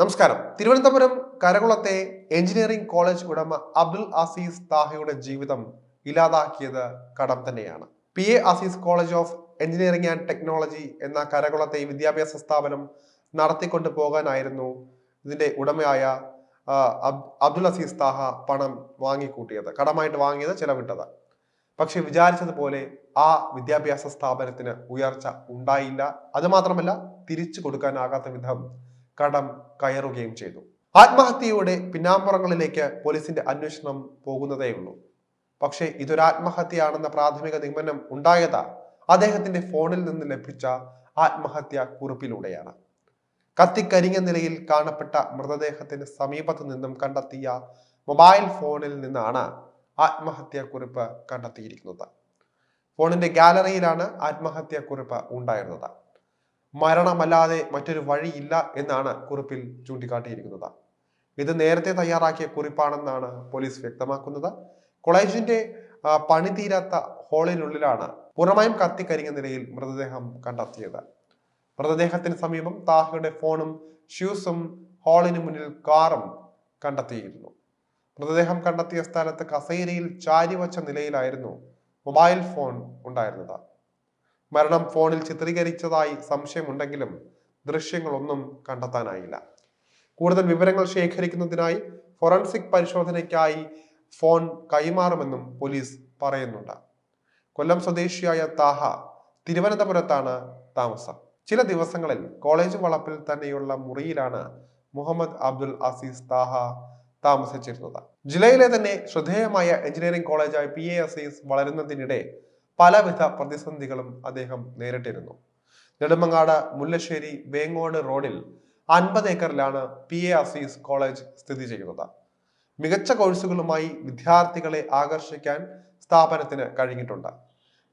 നമസ്കാരം. Thiruvananthapuram കരകുളത്തെ engineering college ഉടമ അബ്ദുൽ അസീസ് താഹയുടെ ജീവിതം ഇല്ലാതാക്കിയത് കടം തന്നെയാണ്. P. A. Azeez college of engineering and technology എന്ന കരകുളത്തെ വിദ്യാഭ്യാസ സ്ഥാപനം നടത്തിക്കൊണ്ടു പോകാനായിരുന്നു ഇതിന്റെ ഉടമയായ അബ്ദുൽ അസീസ് താഹ പണം വാങ്ങിക്കൂട്ടിയത് കടമായിട്ട് വാങ്ങിയത് ചെലവിട്ടത്. പക്ഷെ വിചാരിച്ചതുപോലെ ആ വിദ്യാഭ്യാസ സ്ഥാപനത്തിന് ഉയർച്ച ഉണ്ടായില്ല. അത് മാത്രമല്ല തിരിച്ചു കൊടുക്കാനാകാത്ത വിധം കടം കയറുകയും ചെയ്തു. ആത്മഹത്യയുടെ പിന്നാമ്പുറങ്ങളിലേക്ക് പോലീസിന്റെ അന്വേഷണം പോകുന്നതേയുള്ളൂ. പക്ഷേ ഇതൊരു ആത്മഹത്യയാണെന്ന പ്രാഥമിക നിഗമനം ഉണ്ടായത് അദ്ദേഹത്തിന്റെ ഫോണിൽ നിന്ന് ലഭിച്ച ആത്മഹത്യാ കുറിപ്പിലൂടെയാണ്. കത്തിക്കരിഞ്ഞ നിലയിൽ കാണപ്പെട്ട മൃതദേഹത്തിന് സമീപത്തു നിന്നും കണ്ടെത്തിയ മൊബൈൽ ഫോണിൽ നിന്നാണ് ആത്മഹത്യാ കുറിപ്പ് കണ്ടെത്തിയിരിക്കുന്നത്. ഫോണിന്റെ ഗാലറിയിലാണ് ആത്മഹത്യാ കുറിപ്പ് ഉണ്ടായിരുന്നത്. മരണമല്ലാതെ മറ്റൊരു വഴിയില്ല എന്നാണ് കുറിപ്പിൽ ചൂണ്ടിക്കാട്ടിയിരിക്കുന്നത്. ഇത് നേരത്തെ തയ്യാറാക്കിയ കുറിപ്പാണെന്നാണ് പോലീസ് വ്യക്തമാക്കുന്നത്. കോളേജിന്റെ പണി തീരാത്ത ഹോളിനുള്ളിലാണ് പൂർണമായും കത്തിക്കരിഞ്ഞ നിലയിൽ മൃതദേഹം കണ്ടെത്തിയത്. മൃതദേഹത്തിന് സമീപം താഹയുടെ ഫോണും ഷൂസും ഹാളിന് മുന്നിൽ കാറും കണ്ടെത്തിയിരുന്നു. മൃതദേഹം കണ്ടെത്തിയ സ്ഥലത്ത് കസേരയിൽ ചാരിവച്ച നിലയിലായിരുന്നു മൊബൈൽ ഫോൺ ഉണ്ടായിരുന്നത്. മരണം ഫോണിൽ ചിത്രീകരിച്ചതായി സംശയമുണ്ടെങ്കിലും ദൃശ്യങ്ങളൊന്നും കണ്ടെത്താനായില്ല. കൂടുതൽ വിവരങ്ങൾ ശേഖരിക്കുന്നതിനായി ഫോറൻസിക് പരിശോധനയ്ക്കായി ഫോൺ കൈമാറുമെന്നും പോലീസ് പറയുന്നുണ്ട്. കൊല്ലം സ്വദേശിയായ താഹ തിരുവനന്തപുരത്താണ് താമസം. ചില ദിവസങ്ങളിൽ കോളേജ് വളപ്പിൽ തന്നെയുള്ള മുറിയിലാണ് മുഹമ്മദ് അബ്ദുൽ അസീസ് താഹ താമസിച്ചിരുന്നത്. ജില്ലയിലെ തന്നെ ശ്രദ്ധേയമായ എഞ്ചിനീയറിംഗ് കോളേജായ പി എ അസീസ് വളരുന്നതിനിടെ പലവിധ പ്രതിസന്ധികളും അദ്ദേഹം നേരിട്ടിരുന്നു. നെടുമങ്ങാട് മുല്ലശ്ശേരി വേങ്ങോട് റോഡിൽ അൻപത് ഏക്കറിലാണ് പി എ അസീസ് കോളേജ് സ്ഥിതി ചെയ്യുന്നത്. മികച്ച കോഴ്സുകളുമായി വിദ്യാർത്ഥികളെ ആകർഷിക്കാൻ സ്ഥാപനത്തിന് കഴിഞ്ഞിട്ടുണ്ട്.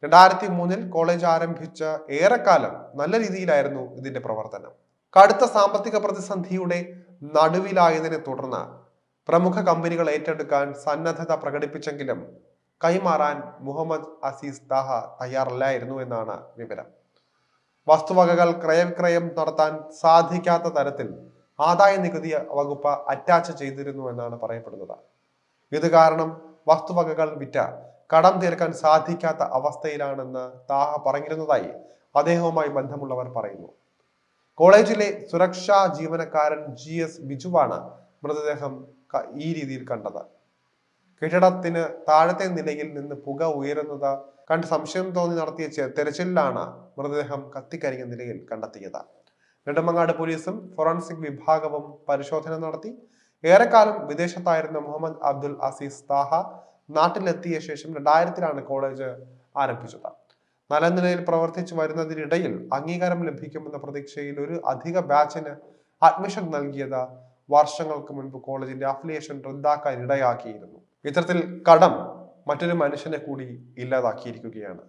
രണ്ടായിരത്തി മൂന്നിൽ കോളേജ് ആരംഭിച്ച ഏറെക്കാലം നല്ല രീതിയിലായിരുന്നു ഇതിന്റെ പ്രവർത്തനം. കടുത്ത സാമ്പത്തിക പ്രതിസന്ധിയുടെ നടുവിലായതിനെ തുടർന്ന് പ്രമുഖ കമ്പനികൾ ഏറ്റെടുക്കാൻ സന്നദ്ധത പ്രകടിപ്പിച്ചെങ്കിലും കൈമാറാൻ മുഹമ്മദ് അസീസ് താഹ തയ്യാറല്ലായിരുന്നു എന്നാണ് വിവരം. വസ്തുവകകൾ ക്രയവിക്രയം നടത്താൻ സാധിക്കാത്ത തരത്തിൽ ആദായ നികുതി വകുപ്പ് അറ്റാച്ച് ചെയ്തിരുന്നു എന്നാണ് പറയപ്പെടുന്നത്. ഇത് കാരണം വസ്തുവകകൾ വിറ്റ കടം തീർക്കാൻ സാധിക്കാത്ത അവസ്ഥയിലാണെന്ന് താഹ പറഞ്ഞിരുന്നതായി അദ്ദേഹവുമായി ബന്ധമുള്ളവർ പറയുന്നു. കോളേജിലെ സുരക്ഷാ ജീവനക്കാരൻ ജി എസ് ബിജുവാണ് മൃതദേഹം ഈ രീതിയിൽ കണ്ടത്. കെട്ടിടത്തിന് താഴത്തെ നിലയിൽ നിന്ന് പുക ഉയരുന്നത് കണ്ട് സംശയം തോന്നി നടത്തിയ തെരച്ചിലാണ് മൃതദേഹം കത്തിക്കരിഞ്ഞ നിലയിൽ കണ്ടെത്തിയത്. നെടുമങ്ങാട് പോലീസും ഫോറൻസിക് വിഭാഗവും പരിശോധന നടത്തി. ഏറെക്കാലം വിദേശത്തായിരുന്ന മുഹമ്മദ് അബ്ദുൽ അസീസ് താഹ നാട്ടിലെത്തിയ ശേഷം രണ്ടായിരത്തിലാണ് കോളേജ് ആരംഭിച്ചത്. നല്ല നിലയിൽ പ്രവർത്തിച്ചു വരുന്നതിനിടയിൽ അംഗീകാരം ലഭിക്കുമെന്ന പ്രതീക്ഷയിൽ ഒരു അധിക ബാച്ചിന് അഡ്മിഷൻ നൽകിയത് വർഷങ്ങൾക്ക് മുൻപ് കോളേജിന്റെ അഫിലിയേഷൻ റദ്ദാക്കാൻ ഇടയാക്കിയിരുന്നു ഇത്തരത്തിൽ കടം മറ്റൊരു മനുഷ്യനെ കൂടി ഇല്ലാതാക്കിയിരിക്കുകയാണ്.